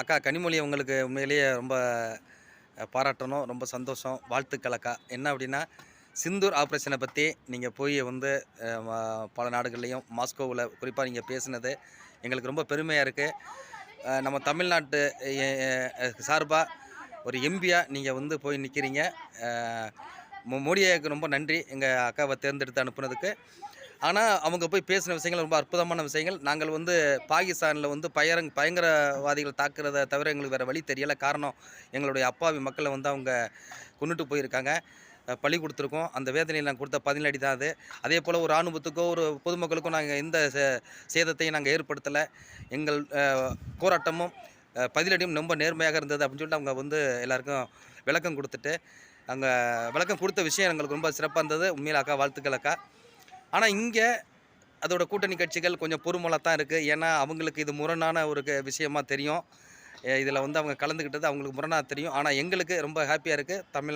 அக்கா கனிமொழி உங்களுக்கு உண்மையிலேயே ரொம்ப பாராட்டணும். ரொம்ப சந்தோஷம். வாழ்த்துக்கள் அக்கா. என்ன அப்படின்னா சிந்தூர் ஆப்ரேஷனை பற்றி நீங்கள் போய் வந்து பல நாடுகள்லேயும் மாஸ்கோவில் குறிப்பாக நீங்கள் பேசினது எங்களுக்கு ரொம்ப பெருமையாக இருக்குது நம்ம தமிழ்நாட்டு சார்பாக ஒரு எம்பியாக நீங்கள் வந்து போய் நிற்கிறீங்க மோடியாவுக்கு ரொம்ப நன்றி. எங்கள் அக்காவை தேர்ந்தெடுத்து அனுப்புனதுக்கு. ஆனால் அவங்க போய் பேசின விஷயங்கள் ரொம்ப அற்புதமான விஷயங்கள். நாங்கள் வந்து பாகிஸ்தானில் வந்து பயரங் பயங்கரவாதிகள் தாக்குறதை தவிர எங்களுக்கு வேறு வழி தெரியலை. காரணம் எங்களுடைய அப்பாவி மக்களை வந்து அவங்க கொண்டுட்டு போயிருக்காங்க. பழி கொடுத்துருக்கோம். அந்த வேதனையில் நாங்கள் கொடுத்த பதினடி தான் அது. அதே போல் ஒரு இராணுவத்துக்கோ ஒரு பொதுமக்களுக்கும் நாங்கள் எந்த சே- சேதத்தையும் நாங்கள் ஏற்படுத்தலை. எங்கள் போராட்டமும் பதிலடியும் ரொம்ப நேர்மையாக இருந்தது அப்படின்னு சொல்லிட்டு அவங்க வந்து எல்லாருக்கும் விளக்கம் கொடுத்துட்டு அங்கே விளக்கம் கொடுத்த விஷயம் எங்களுக்கு ரொம்ப சிறப்பாக இருந்தது. உண்மையில் அக்கா வாழ்த்துக்கள் அக்கா. ஆனால் இங்கே அதோட கூட்டணி கட்சிகள் கொஞ்சம் பொறுமலாக தான் இருக்குது ஏன்னா அவங்களுக்கு இது முரணான ஒரு க- விஷயமா தெரியும். இதில் வந்து அவங்க கலந்துக்கிட்டது அவங்களுக்கு முரணாக தெரியும். ஆனால் எங்களுக்கு ரொம்ப ஹாப்பியாக இருக்குது தமிழ்நாடு